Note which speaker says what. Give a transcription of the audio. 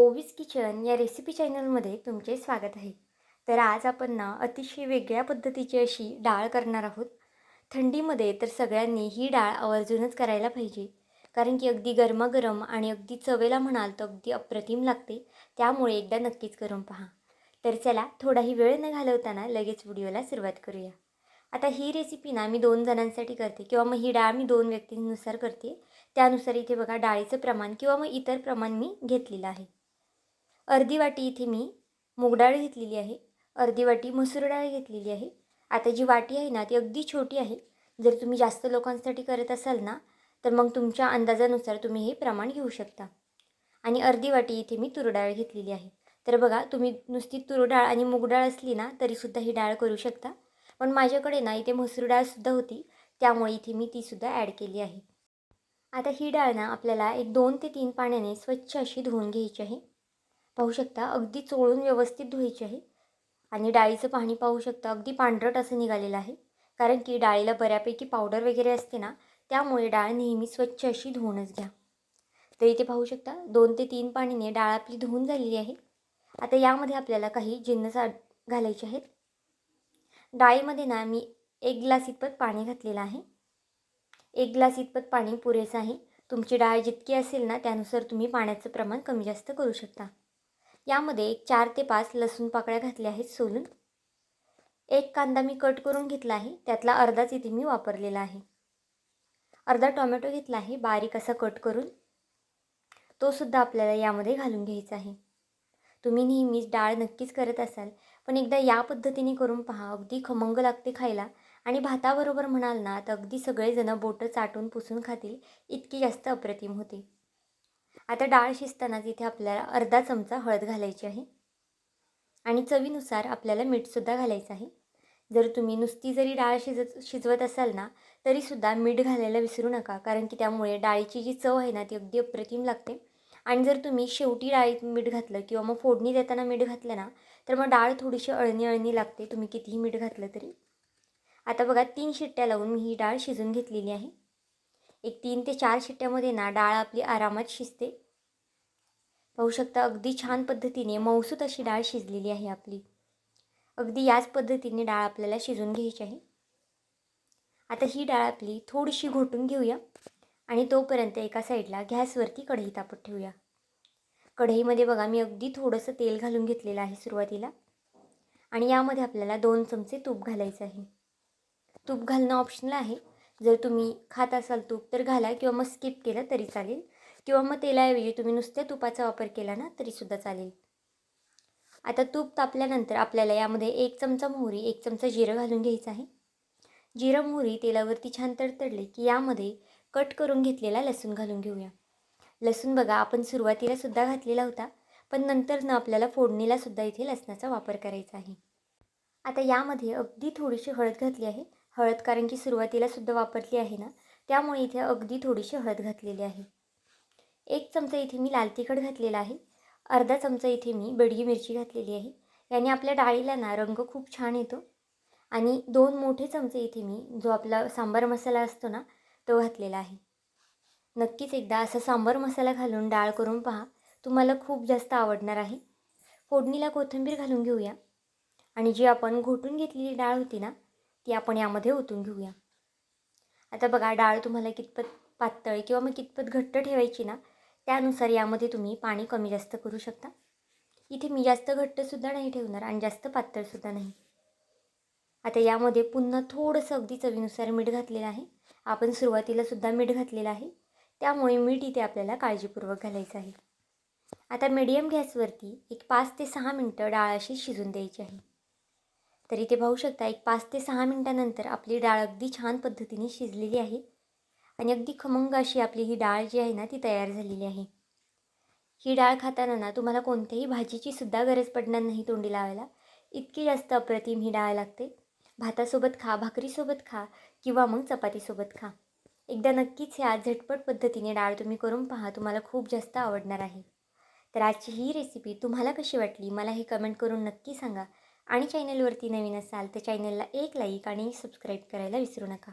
Speaker 1: ओवीस kitchen या recipe चॅनलमध्ये तुमचे स्वागत आहे. तर आज आपण ना अतिशय वेगळ्या पद्धतीची अशी डाळ करणार आहोत. थंडीमध्ये तर सगळ्यांनी ही डाळ आवर्जूनच करायला पाहिजे. कारण की अगदी गरमागरम आणि अगदी चवेला म्हणाल तर अगदी अप्रतिम लागते. त्यामुळे एकदा नक्कीच करून पहा. तर चला थोडाही वेळ न घालवताना लगेच व्हिडिओला सुरुवात करूया. आता ही रेसिपी ना मी दोन जणांसाठी करते किंवा मग ही डाळ मी दोन व्यक्तींनुसार करते. त्यानुसार इथे बघा डाळीचं प्रमाण किंवा मग इतर प्रमाण मी घेतलेलं आहे. अर्धी वाटी इथे मी मूगडाळ घेतलेली आहे. अर्धी वाटी मसूर डाळ घेतलेली आहे. आता जी वाटी आहे ना ती अगदी छोटी आहे. जर तुम्ही जास्त लोकांसाठी करत असाल ना तर मग तुमच्या अंदाजानुसार तुम्ही हे प्रमाण घेऊ शकता. आणि अर्धी वाटी इथे मी तुरडाळ घेतलेली आहे. तर बघा तुम्ही नुसती तुरडाळ आणि मूग डाळ असली ना तरीसुद्धा ही डाळ करू शकता. पण माझ्याकडे ना इथे मसूर डाळसुद्धा होती. त्यामुळे इथे मी तीसुद्धा ॲड केली आहे. आता ही डाळ ना आपल्याला एक दोन ते तीन पाण्याने स्वच्छ अशी धुवून घ्यायची आहे. पाहू शकता. अगदी चोळून व्यवस्थित धुवायची आहे. आणि डाळीचं पाणी पाहू शकता. अगदी पांढरट असं निघालेलं आहे. कारण की डाळीला बऱ्यापैकी पावडर वगैरे असते ना त्यामुळे डाळ नेहमी स्वच्छ अशी धुवूनच घ्या. तर इथे पाहू शकता दोन ते तीन पाणीने डाळ आपली धुवून झालेली आहे. आता यामध्ये आपल्याला काही जिन्नस घालायचे आहेत. डाळीमध्ये ना मी एक ग्लास इतपत पाणी घातलेलं आहे. एक ग्लास इतपत पाणी पुरेसं आहे. तुमची डाळ जितकी असेल ना त्यानुसार तुम्ही पाण्याचं प्रमाण कमी जास्त करू शकता. यामध्ये एक चार ते पाच लसूण पाकळ्या घातल्या आहेत सोलून. एक कांदा मी कट करून घेतला आहे त्यातला अर्धाच इथे मी वापरलेला आहे. अर्धा टोमॅटो घेतला आहे बारीक असा कट करून. तो सुद्धा आपल्याला यामध्ये घालून घ्यायचा आहे. तुम्ही नेहमीच डाळ नक्कीच करत असाल पण एकदा या पद्धतीने करून पहा अगदी खमंग लागते खायला. आणि भाताबरोबर म्हणाल ना तर अगदी सगळेजणं बोटं चाटून पुसून खातील इतकी जास्त अप्रतिम होते. आता डाळ शिजतानाच इथे आपल्याला अर्धा चमचा हळद घालायची आहे. आणि चवीनुसार आपल्याला मीठसुद्धा घालायचं आहे. जर तुम्ही नुसती जरी डाळ शिजत शिजवत असाल ना तरीसुद्धा मीठ घालायला विसरू नका. कारण की त्यामुळे डाळीची जी चव आहे ना ती अगदी अप्रतिम लागते. आणि जर तुम्ही शेवटी डाळीत मीठ घातलं किंवा मग फोडणी देताना मीठ घातलं ना तर मग डाळ थोडीशी अळणी अळणी लागते. तुम्ही कितीही मीठ घातलं तरी. आता बघा तीन शिट्ट्या लावून मी ही डाळ शिजून घेतलेली आहे. एक तीन ते चार शिट्ट्यामध्ये ना डाळ आपली आरामात शिजते. पाहू शकता अगदी छान पद्धतीने मौसूत अशी डाळ शिजलेली आहे आपली. अगदी याच पद्धतीने डाळ आपल्याला शिजून घ्यायची आहे. आता ही डाळ आपली थोडीशी घोटून घेऊया आणि तोपर्यंत एका साईडला गॅसवरती कढई तापत ठेवूया. कढईमध्ये बघा मी अगदी थोडंसं तेल घालून घेतलेलं आहे सुरुवातीला आणि यामध्ये आपल्याला दोन चमचे तूप घालायचं आहे. तूप घालणं ऑप्शनल आहे. जर तुम्ही खात असाल तूप तर घाला किंवा मग स्किप केलं तरी चालेल. किंवा मग तेलाऐवजी तुम्ही नुसत्या तुपाचा वापर केला ना तरीसुद्धा चालेल. आता तूप तापल्यानंतर आपल्याला यामध्ये एक चमचा मोहरी एक चमचा जिरं घालून घ्यायचं आहे. जिरं मोहरी तेलावरती छान तडतडले की यामध्ये कट करून घेतलेला लसूण घालून घेऊया. लसूण बघा आपण सुरुवातीला सुद्धा घातलेला होता पण नंतर ना आपल्याला फोडणीला सुद्धा इथे लसणाचा वापर करायचा आहे. आता यामध्ये अगदी थोडीशी हळद घातली आहे. हळद कारण की सुरुवातीला सुद्धा वापरली आहे ना त्यामुळे इथे अगदी थोडीशी हळद घातलेली आहे. एक चमचा इथे मी लाल तिखट घातलेला आहे. अर्धा चमचा इथे मी बडगी मिरची घातलेली आहे. याने आपल्या डाळीला ना रंग खूप छान येतो. आणि दोन मोठे चमचे इथे मी जो आपला सांबार मसाला असतो ना तो घातलेला आहे. नक्कीच एकदा असा सांबार मसाला घालून डाळ करून पहा. तुम्हाला खूप जास्त आवडणार आहे. फोडणीला कोथिंबीर घालून घेऊया. आणि जी आपण घोटून घेतलेली डाळ होती ना ती आपण यामध्ये ओतून घेऊया. आता बघा डाळ तुम्हाला कितपत पातळ किंवा मग कितपत घट्ट ठेवायची ना त्यानुसार यामध्ये तुम्ही पाणी कमी जास्त करू शकता. इथे मी जास्त घट्टसुद्धा नाही ठेवणार आणि जास्त पातळसुद्धा नाही. आता यामध्ये पुन्हा थोडंसं अगदी चवीनुसार मीठ घातलेलं आहे. आपण सुरुवातीला सुद्धा मीठ घातलेलं आहे. त्यामुळे मीठ इथे आपल्याला काळजीपूर्वक घालायचं आहे. आता मीडियम गॅसवरती एक पाच ते सहा मिनटं डाळ अशी शिजून द्यायची आहे. तर इथे पाहू शकता एक पाच ते सहा मिनटानंतर आपली डाळ अगदी छान पद्धतीने शिजलेली आहे. आणि अगदी खमंग अशी आपली ही डाळ जी आहे ना ती तयार झालेली आहे. ही डाळ खाताना ना तुम्हाला कोणत्याही भाजीची सुद्धा गरज पडणार नाही तोंडी लावायला. इतकी जास्त अप्रतिम ही डाळ लागते. भातासोबत खा भाकरीसोबत खा किंवा मग चपातीसोबत खा. एकदा नक्कीच ह्या झटपट पद्धतीने डाळ तुम्ही करून पहा तुम्हाला खूप जास्त आवडणार आहे. तर आजची ही रेसिपी तुम्हाला कशी वाटली मला हे कमेंट करून नक्की सांगा. आणि चॅनलवरती नवीन असाल तर चॅनलला एक लाईक आणि सबस्क्राईब करायला विसरू नका.